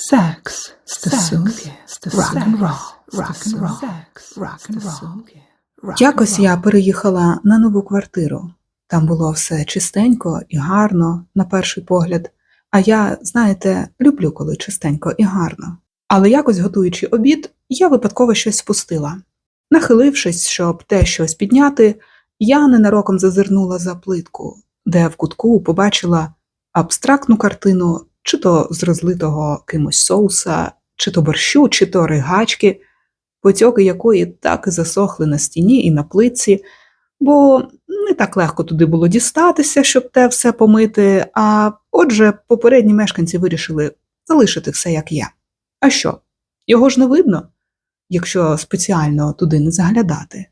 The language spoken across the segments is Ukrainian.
Секс, стосунки, рок-н-рол, рок-н-рол, рок-н-рол. Якось я переїхала на нову квартиру. Там було все чистенько і гарно, на перший погляд. А я, знаєте, люблю, коли чистенько і гарно. Але якось готуючи обід, я випадково щось спустила. Нахилившись, щоб те щось підняти, я ненароком зазирнула за плитку, де в кутку побачила абстрактну картину чи то з розлитого кимось соуса, чи то борщу, чи то ригачки, потьоки якої так і засохли на стіні і на плитці, бо не так легко туди було дістатися, щоб те все помити. А отже, попередні мешканці вирішили залишити все як є. А що? Його ж не видно, якщо спеціально туди не заглядати.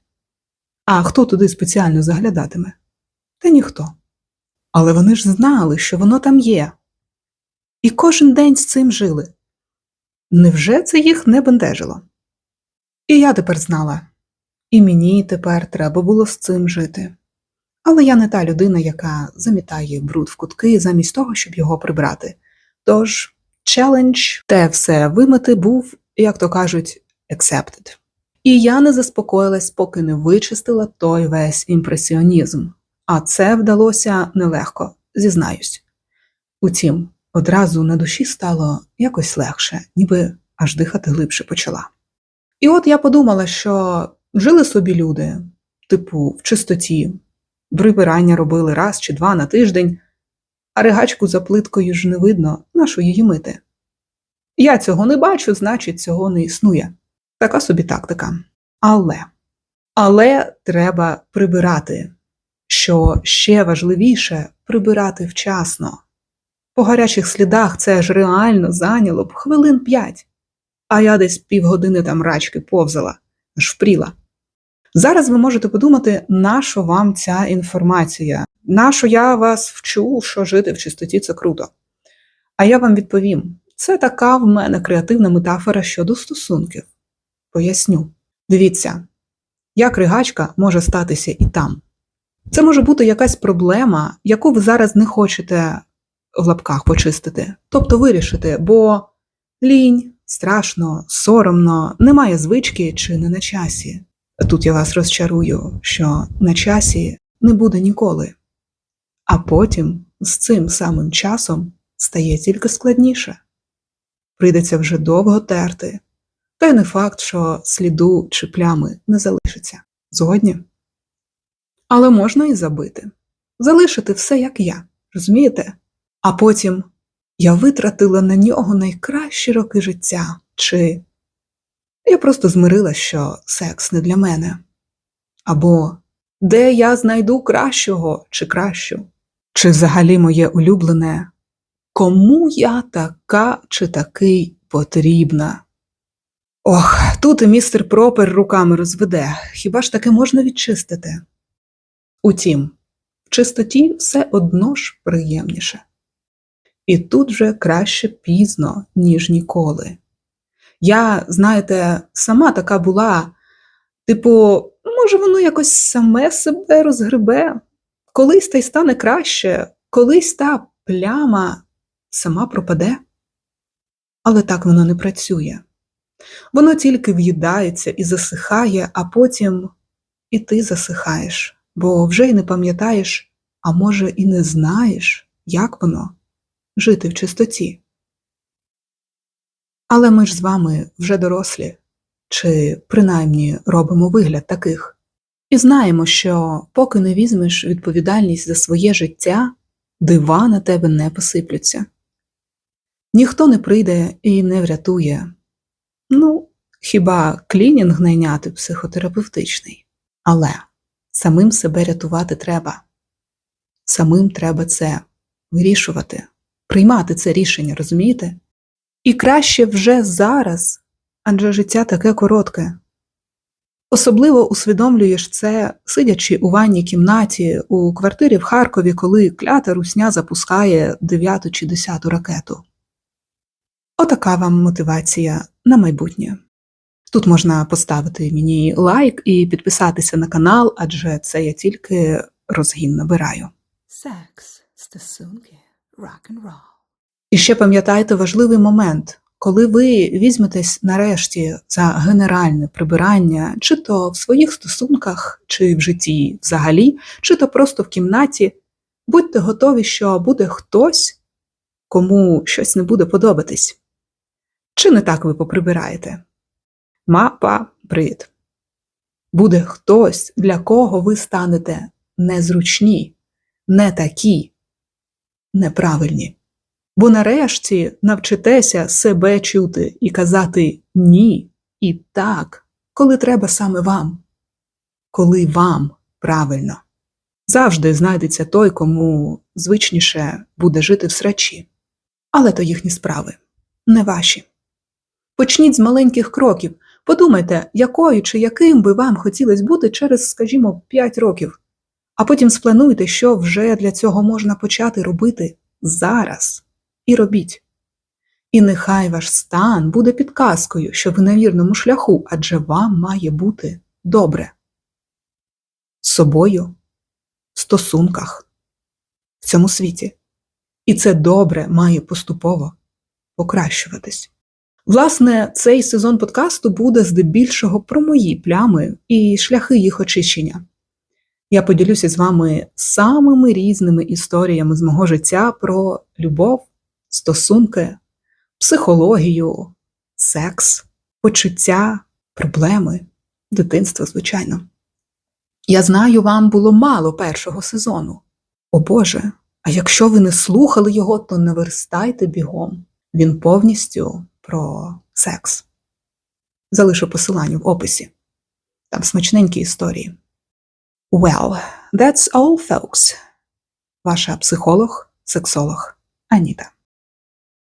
А хто туди спеціально заглядатиме? Та ніхто. Але вони ж знали, що воно там є. І кожен день з цим жили. Невже це їх не бентежило? І я тепер знала. І мені тепер треба було з цим жити. Але я не та людина, яка замітає бруд в кутки замість того, щоб його прибрати. Тож, челендж те все вимити був, як то кажуть, accepted. І я не заспокоїлась, поки не вичистила той весь імпресіонізм. А це вдалося нелегко, зізнаюсь. Утім, одразу на душі стало якось легше, ніби аж дихати глибше почала. І от я подумала, що жили собі люди, типу, в чистоті, прибирання робили раз чи два на тиждень, а ригачку за плиткою ж не видно, нащо її мити. Я цього не бачу, значить, цього не існує. Така собі тактика. Але, але треба прибирати. Що ще важливіше прибирати вчасно. По гарячих слідах це ж реально зайняло б хвилин п'ять, а я десь півгодини там рачки повзала, аж впріла. Зараз ви можете подумати, нащо вам ця інформація, нащо я вас вчу, що жити в чистоті це круто. А я вам відповім: це така в мене креативна метафора щодо стосунків. Поясню. Дивіться, як ригачка може статися і там. Це може бути якась проблема, яку ви зараз не хочете в лапках почистити, тобто вирішити, бо лінь, страшно, соромно, немає звички чи не на часі. Тут я вас розчарую, що на часі не буде ніколи. А потім з цим самим часом стає тільки складніше. Прийдеться вже довго терти, та й не факт, що сліду чи плями не залишиться. Згодні? Але можна і забити, залишити все як я, розумієте? А потім я витратила на нього найкращі роки життя, чи я просто змирила, що секс не для мене. Або де я знайду кращого чи кращу, чи взагалі моє улюблене, кому я така чи такий потрібна. Ох, тут і містер Пропер руками розведе, хіба ж таке можна відчистити? Утім, в чистоті все одно ж приємніше. І тут вже краще пізно, ніж ніколи. Я, знаєте, сама така була, типу, може, воно якось саме себе розгребе, колись та й стане краще, колись та пляма сама пропаде. Але так воно не працює. Воно тільки в'їдається і засихає, а потім і ти засихаєш, бо вже й не пам'ятаєш, а може, і не знаєш, як воно жити в чистоті. Але ми ж з вами вже дорослі, чи принаймні робимо вигляд таких, і знаємо, що поки не візьмеш відповідальність за своє життя, дива на тебе не посиплються. Ніхто не прийде і не врятує. Ну, хіба клінінг найняти психотерапевтичний. Але самим себе рятувати треба. Самим треба це вирішувати, приймати це рішення, розумієте? І краще вже зараз, адже життя таке коротке. Особливо усвідомлюєш це, сидячи у ванній кімнаті у квартирі в Харкові, коли клята русня запускає дев'яту чи десяту ракету. Отака вам мотивація на майбутнє. Тут можна поставити мені лайк і підписатися на канал, адже це я тільки розгін набираю. Секс, стосунки. І ще пам'ятайте важливий момент: коли ви візьметесь нарешті за генеральне прибирання, чи то в своїх стосунках, чи в житті взагалі, чи то просто в кімнаті, будьте готові, що буде хтось, кому щось не буде подобатись. Чи не так ви поприбираєте? Мапа, привіт. Буде хтось, для кого ви станете незручні, не такі, неправильні. Бо нарешті навчитеся себе чути і казати ні і так, коли треба саме вам, коли вам правильно. Завжди знайдеться той, кому звичніше буде жити в срачі. Але то їхні справи, не ваші. Почніть з маленьких кроків. Подумайте, якою чи яким би вам хотілося бути через, скажімо, 5 років, а потім сплануйте, що вже для цього можна почати робити зараз. І робіть. І нехай ваш стан буде підказкою, що ви на вірному шляху, адже вам має бути добре. З собою, в стосунках, в цьому світі. І це добре має поступово покращуватись. Власне, цей сезон подкасту буде здебільшого про мої плями і шляхи їх очищення. Я поділюся з вами самими різними історіями з мого життя про любов, стосунки, психологію, секс, почуття, проблеми, дитинство, звичайно. Я знаю, вам було мало першого сезону. О Боже, а якщо ви не слухали його, то не верстайте бігом. Він повністю про секс. Залишу посилання в описі. Там смачненькі історії. Well, that's all, folks. Ваша психолог, сексолог Аніта.